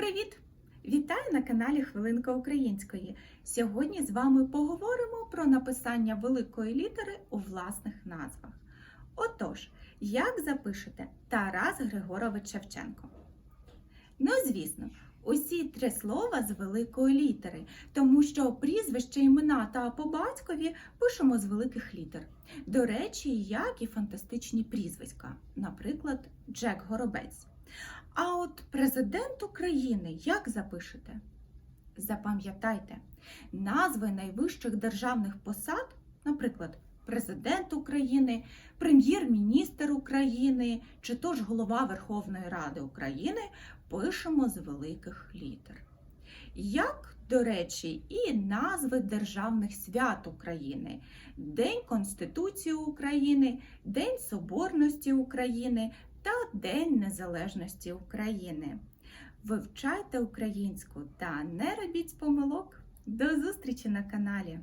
Привіт! Вітаю на каналі Хвилинка Української. Сьогодні з вами поговоримо про написання великої літери у власних назвах. Отож, як запишете Тарас Григорович Шевченко? Ну, звісно, усі три слова з великої літери, тому що прізвище, імена та по батькові пишемо з великих літер. До речі, як і фантастичні прізвиська, наприклад, Джек Горобець. А от президент України як запишете? Запам'ятайте, назви найвищих державних посад, наприклад, президент України, прем'єр-міністр України чи то ж голова Верховної Ради України пишемо з великих літер. Як, до речі, і назви державних свят України: День Конституції України, День Соборності України День Незалежності України. Вивчайте українську та не робіть помилок. До зустрічі на каналі!